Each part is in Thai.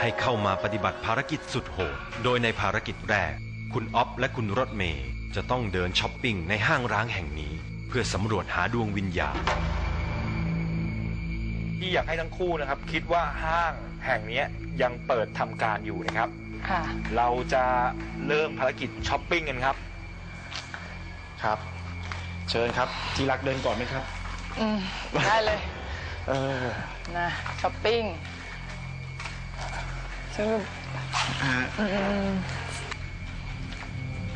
ให้เข้ามาปฏิบัติภารกิจสุดโหด โดยในภารกิจแรก คุณอ๊อฟและคุณรถเมย์จะต้องเดินช้อปปิ้งในห้างร้างแห่งนี้ เพื่อสำรวจหาดวงวิญญาณ ที่อยากให้ทั้งคู่นะครับ คิดว่าห้างแห่งเนี้ยยังเปิดทำการอยู่นะครับ ค่ะ เราจะเริ่มภารกิจช้อปปิ้งกันครับ ครับ เชิญครับ ที่รักเดินก่อนไหมครับ อืม ได้เลย เออ นะช้อปปิ้ง ซื้อฮะอืม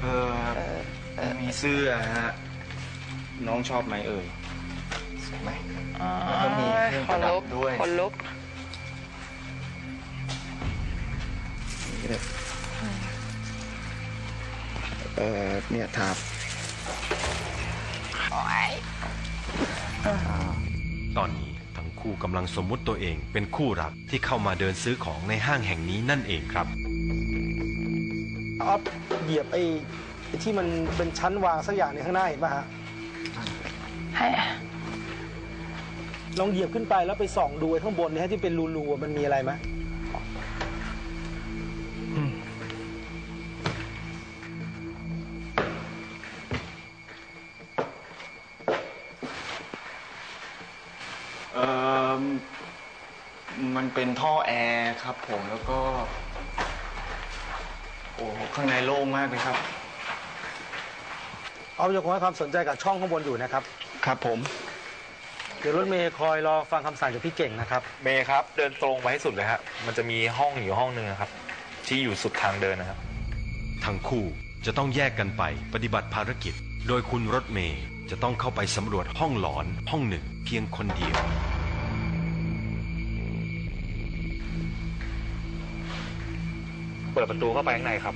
เออมีเสื้อฮะ น้องชอบไหมเอ่ยสวยไหมอ๋อแล้วก็มีเครื่องคประนดับลุกด้วยคนลุกนี่เลยเออเนี่ยทาบโอ้ย ตอนนี้ คู่กำลังสมมุติตัวเอง เป็นคู่รักที่เข้ามาเดินซื้อของในห้างแห่งนี้นั่นเองครับออฟเหยียบไอ้ไอ้ที่มันเป็นชั้นวางสักอย่างในข้างหน้าเห็นป่ะฮะให้ลองเหยียบขึ้นไปแล้วไปส่องดูไอ้ข้างบนเนี่ยที่เป็นรูๆอะมันมีอะไรไหม เป็นท่อแอร์ครับผมแล้วก็ โอ้ข้างในโล่งมากเลยครับ ออฟยังคงให้ความสนใจกับช่องข้างบนอยู่นะครับ ครับผม เดี๋ยวรถเมย์คอยรอฟังคำสั่งจากพี่เก่งนะครับ เมย์ครับ เดินตรงไปให้สุดเลยครับมันจะมีห้องอยู่ห้องหนึ่งนะครับ ที่อยู่สุดทางเดินนะครับ ทั้งคู่จะต้องแยกกันไปปฏิบัติภารกิจ โดยคุณรถเมย์จะต้องเข้าไปสำรวจห้องหลอนห้องหนึ่งเพียงคนเดียว เปิดประตูเข้าไปข้างในครับ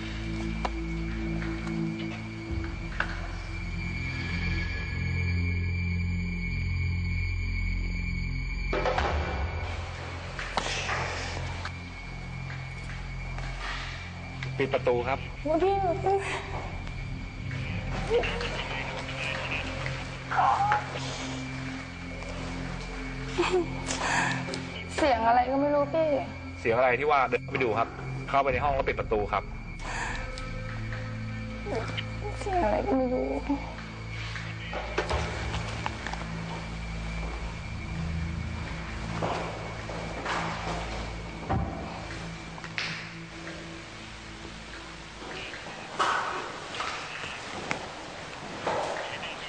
ปิดประตูครับเสียงอะไรก็ไม่รู้พี่ เสียงอะไรที่ว่าเดินเข้าไปดูครับ เข้าไปในห้องแล้วปิดประตูครับเสียงอะไรก็ไม่รู้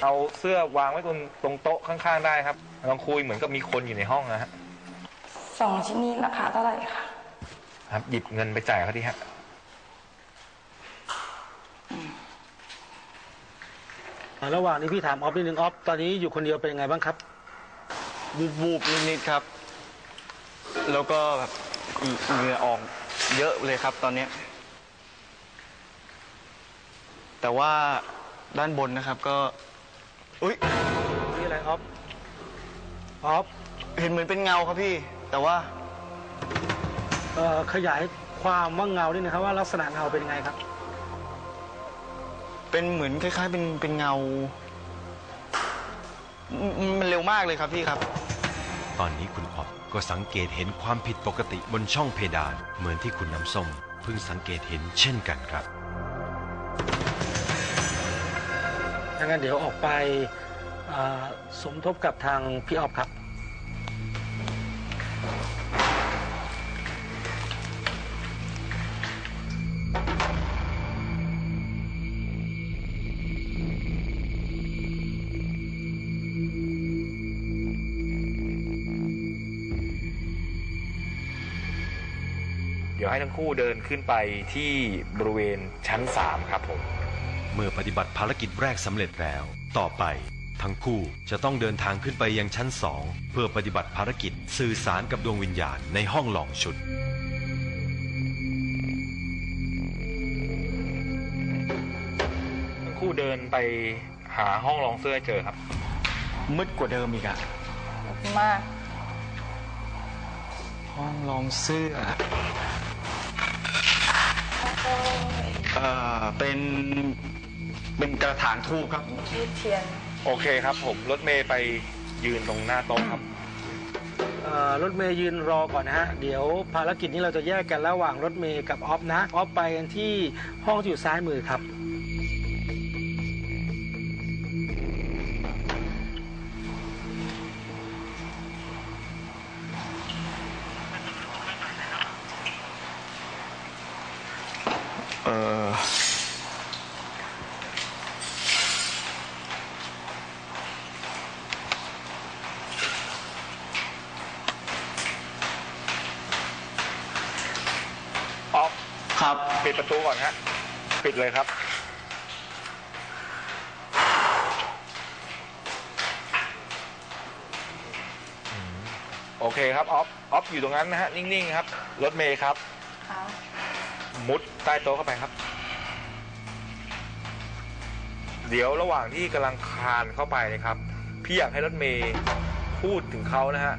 เอาเสื้อวางไว้ตรงตรงโต๊ะข้างๆได้ครับลองคุยเหมือนกับมีคนอยู่ในห้องนะฮะสองชิ้นนี้ราคาเท่าไหร่คะ ครับ หยิบเงินไปจ่ายเขาที่ฮะระหว่างนี้พี่ถามออฟนิดนึงออฟตอนนี้อยู่คนเดียวเป็นยังไงบ้างครับ วูบวูบๆนิดๆครับ แล้วก็แบบเหงื่อออกเยอะเลยครับตอนเนี้ยแต่ว่าด้านบนนะครับก็ อุ้ยนี่อะไรออฟออฟเห็นเหมือนเป็นเงาครับพี่ แต่ว่า เอ่อขยายความว่าเงาด้วยนะครับว่าลักษณะเงาเป็นยังไงครับ เป็นเหมือนคล้ายๆ เป็นเป็นเงาอืมมันเร็วมากเลยครับพี่ครับ ตอนนี้คุณอ๊อฟก็สังเกตเห็นความผิดปกติบนช่องเพดาน เหมือนที่คุณน้ำส้มเพิ่งสังเกตเห็นเช่นกันครับ ถ้างั้นเดี๋ยวออกไปเอ่อสมทบกับทางพี่ออฟครับ เดี๋ยวให้ทั้งคู่เดินขึ้นไปที่บริเวณชั้น 3 ครับผม เมื่อปฏิบัติภารกิจแรกสำเร็จแล้ว ต่อไป ทั้งคู่จะต้องเดินทางขึ้นไปยังชั้นสองเพื่อปฏิบัติภารกิจสื่อสารกับดวงวิญญาณในห้องหลองชุด ทั้งคู่เดินไปหาห้องรองเสื้อให้เจอครับ มืดกว่าเดิมอีกอะมาก ห้องรองเสื้อ เอ่อเป็นเป็นกระถางทูบครับที่เทียน โอเคครับผมรถเมย์ไปยืนตรงหน้าโต๊ะครับ เอ่อรถเมย์ยืนรอก่อนนะฮะ เดี๋ยวภารกิจนี้เราจะแยกกันระหว่างรถเมย์กับออฟนะ ออฟไปกันที่ห้องที่อยู่ซ้ายมือครับ เออออฟครับ ปิดประตูก่อนฮะปิดเลยครับ โอเคครับออฟออฟอยู่ตรงนั้นนะฮะ นิ่ง ๆ ครับ รถเมย์ครับค่ะมุด ใต้โต๊ะเข้าไปครับ เดี๋ยวระหว่างที่กำลังคานเข้าไปนะครับ พี่อยากให้รถเมย์พูดถึงเขานะฮะ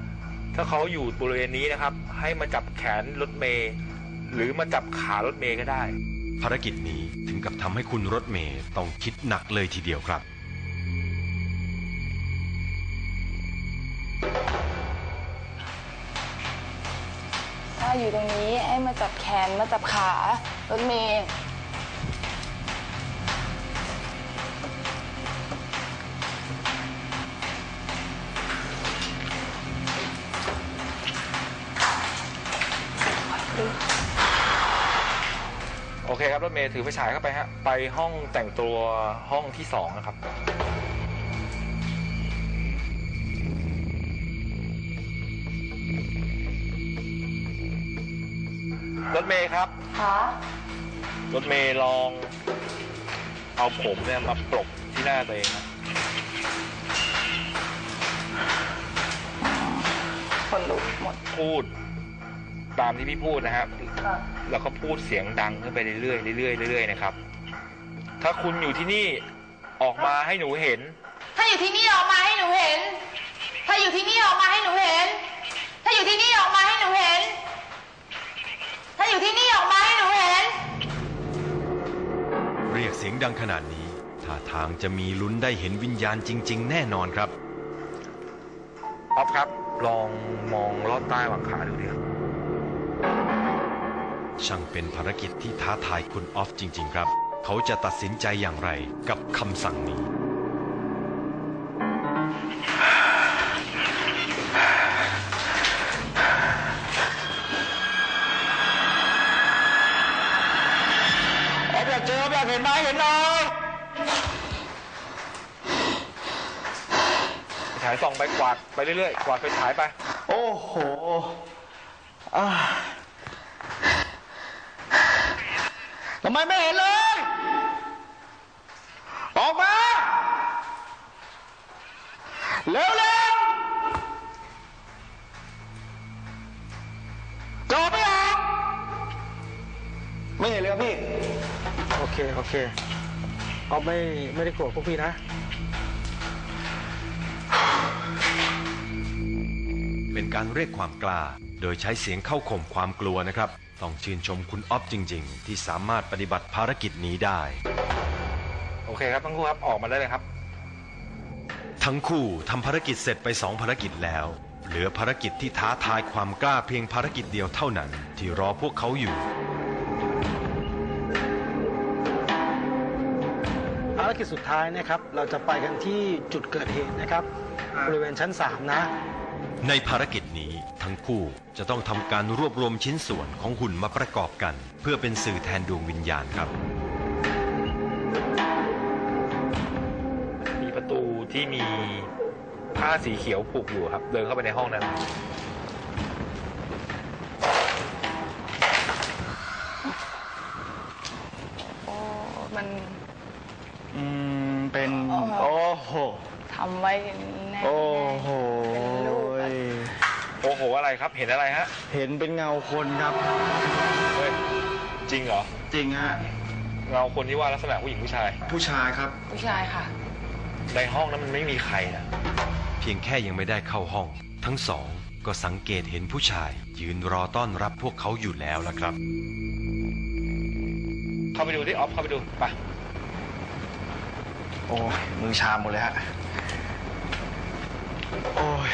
ถ้าเขาอยู่บริเวณนี้นะครับ ให้มาจับแขนรถเมย์หรือมาจับขารถเมย์ก็ได้ ภารกิจนี้ถึงกับทำให้คุณรถเมย์ต้องคิดหนักเลยทีเดียวครับาอยู่ตรงนี้ให้มาจับแขนมาจับขารถเมย์โอเคครับรถเมย์ถือไฟฉายเข้าไปฮะ ไปห้องแต่งตัวห้องที่สองนะครับ เมย์ครับ ค่ะรถเมย์ลอง เอาผมเนี่ยมาปลกที่หน้าตัวเองนะคนลุกหมดพูด ตามที่พี่พูดนะครับ ค่ะแล้วก็พูดเสียงดังขึ้นไปเรื่อยๆเรื่อยๆเรื่อยๆนะครับ ถ้าคุณอยู่ที่นี่ออกมาให้หนูเห็น ถ้าอยู่ที่นี่ออกมาให้หนูเห็น ถ้าอยู่ที่นี่ออกมาให้หนู ดังขนาดนี้ท่าทางจะมีลุ้นได้เห็นวิญญาณจริง ๆ แน่นอนครับออฟครับ ลองมองลอดใต้หวังขาดูดิครับช่างเป็นภารกิจที่ท้าทายคุณออฟจริง ๆ ครับ เขาจะตัดสินใจอย่างไรกับคำสั่งนี้ ส่องไปกวาดไปเรื่อยๆกวาดไปฉายไป โอ้โหอ่าทำไมไม่เห็นเลย ออกมา เร็วเร็วจอไม่ออกไม่เห็นเลยครับพี่ โอเค โอเคออฟไม่ไม่ได้โกรธพวกพี่นะ เป็นการเรียกความกล้า โดยใช้เสียงเข้าข่มความกลัวนะครับ ต้องชื่นชมคุณออฟจริง ๆ ที่สามารถปฏิบัติภารกิจนี้ได้ โอเคครับทั้งคู่ครับออกมาได้เลยครับ ทั้งคู่ทำภารกิจเสร็จไปสองภารกิจแล้ว เหลือภารกิจที่ท้าทายความกล้าเพียงภารกิจเดียวเท่านั้น ที่รอพวกเขาอยู่ ภารกิจสุดท้ายนะครับ เราจะไปกันที่จุดเกิดเหตุนะครับ บริเวณชั้น 3 นะ ในภารกิจนี้ทั้งคู่จะต้องทำการรวบรวมชิ้นส่วนของหุ่นมาประกอบกัน เพื่อเป็นสื่อแทนดวงวิญญาณครับ มีประตูที่มีผ้าสีเขียวผูกอยู่ครับ เดินเข้าไปในห้องนั้น โอ้มันอืม เป็นอ๋อโอ้โหทำไว้แน่โอ้โห เป็นรูปอะ โอ้โหอะไรครับ เห็นอะไรฮะ เห็นเป็นเงาคนครับ เฮ้ย จริงเหรอ จริงฮะเงาคนที่ว่าลักษณะผู้หญิงผู้ชาย ผู้ชายครับผู้ชายค่ะ ในห้องนั้นมันไม่มีใครนะ เพียงแค่ยังไม่ได้เข้าห้อง ทั้งสองก็สังเกตเห็นผู้ชาย ยืนรอต้อนรับพวกเขาอยู่แล้วล่ะครับ เข้าไปดูที่ออฟเข้าไปดู ไป โอ้ยมือชาหมดเลยฮะโอ้ย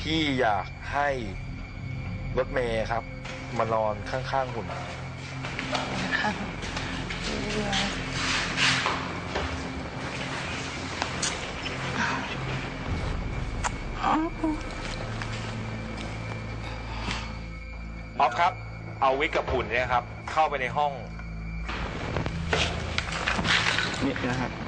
พี่อยากให้รถเมย์ครับ มานอนข้างๆหุ่นออฟครับ เอาวิกกับหุ่นเนี่ยครับ เข้าไปในห้อง นี่นะครับ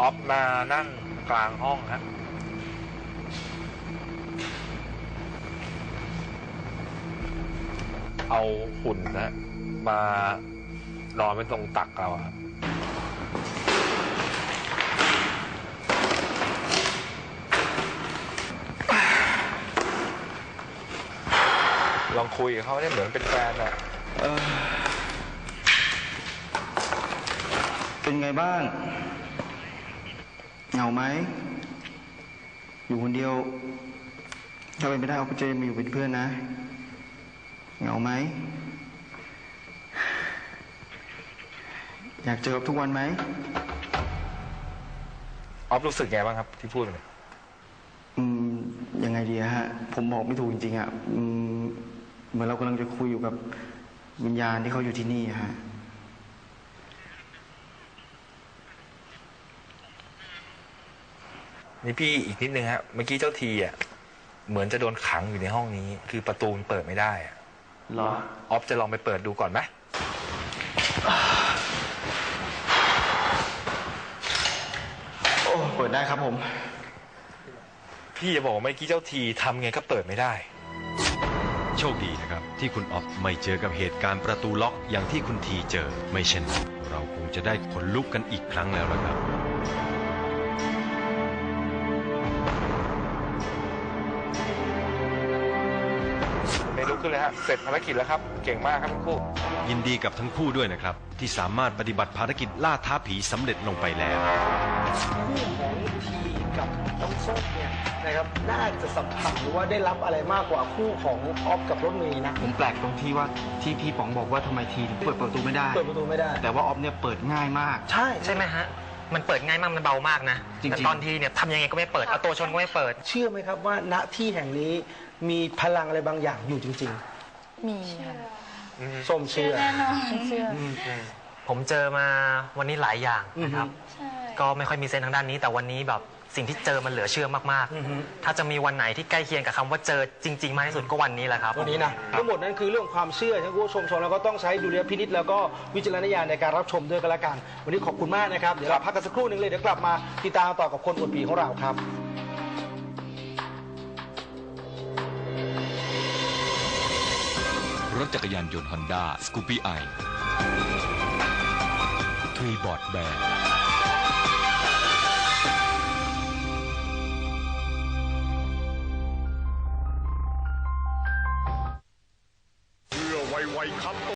ออฟมานั่งกลางห้องฮะเอาหุ่นนะมานอนไว้ตรงตักเราครับลองคุยกับเขาเนี่ยเหมือนเป็นแฟนอะเออเป็นไงบ้าง เหงาไหม อยู่คนเดียว ถ้าเป็นไปได้เอาไปเจมาอยู่เป็นเพื่อนนะ เหงาไหม อยากเจอกับทุกวันไหม ออฟรู้สึกไงบ้างครับที่พูดไปเนี่ยอืมยังไงดีอะฮะ ผมบอกไม่ถูกจริงๆอะอืมเหมือนเรากำลังจะคุยอยู่กับวิญญาณที่เขาอยู่ที่นี่อะฮะ นี่พี่อีกนิดนึงฮะเมื่อกี้เจ้าทีอะเหมือนจะโดนขังอยู่ในห้องนี้ คือประตูมันเปิดไม่ได้อะเหรอ ออฟจะลองไปเปิดดูก่อนไหมโอ้เปิดได้ครับผม พี่จะบอกว่าเมื่อกี้เจ้าทีทำไงก็เปิดไม่ได้ โชคดีนะครับ ที่คุณออฟไม่เจอกับเหตุการณ์ประตูล็อกอย่างที่คุณทีเจอ ไม่เช่นนั้นเราคงจะได้ขนลุกกันอีกครั้งแล้วละครับ เลยฮะเสร็จภารกิจแล้วครับ เก่งมากครับทั้งคู่ ยินดีกับทั้งคู่ด้วยนะครับ ที่สามารถปฏิบัติภารกิจล่าท้าผีสำเร็จลงไปแล้ว คู่ของทีกับน้องส้มเนี่ยนะครับน่าจะสัมผัสหรือว่าได้รับอะไรมากกว่าคู่ของออฟกับรถเมย์นะผมแปลกตรงที่ว่าที่พี่ป๋องบอกว่าทำไมทีถึงเปิดประตูไม่ได้ เปิดประตูไม่ได้ แต่ว่าออฟเนี่ยเปิดง่ายมาก ใช่ ใช่ไหมฮะ มันเปิดง่ายมากมันเบามากนะ จริงๆ แต่ตอนทีเนี่ยทำยังไงก็ไม่เปิด เอาตัวชนก็ไม่เปิด เชื่อไหมครับว่าณที่แห่งนี้มีพลังอะไรบางอย่างอยู่จริง มีค่ะๆส้มเชื่อแน่นอนเชื่อผมเจอมาวันนี้หลายอย่างนะครับ ใช่ก็ไม่ค่อยมีเซนส์ทางด้านนี้ แต่วันนี้แบบสิ่งที่เจอมันเหลือเชื่อมากอือฮึ ๆ ถ้าจะมีวันไหนที่ใกล้เคียงกับคำว่าเจอจริงๆมากที่สุดก็วันนี้แหละครับ วันนี้นะทั้งหมดนั้นคือเรื่องความเชื่อทั้งผู้ชมชมแล้วก็ต้องใช้ดุลยพินิจแล้วก็วิจารณญาณในการรับชมด้วยกันละกัน วันนี้ขอบคุณมากนะครับ เดี๋ยวเราพักกันสักครู่หนึ่งเลยเดี๋ยวกลับมาติดตามต่อกับคนอวดผีของเราครับ รถจักรยานยนต์ฮอนด้าสกูปี้ไอทรีบอร์ดแบร์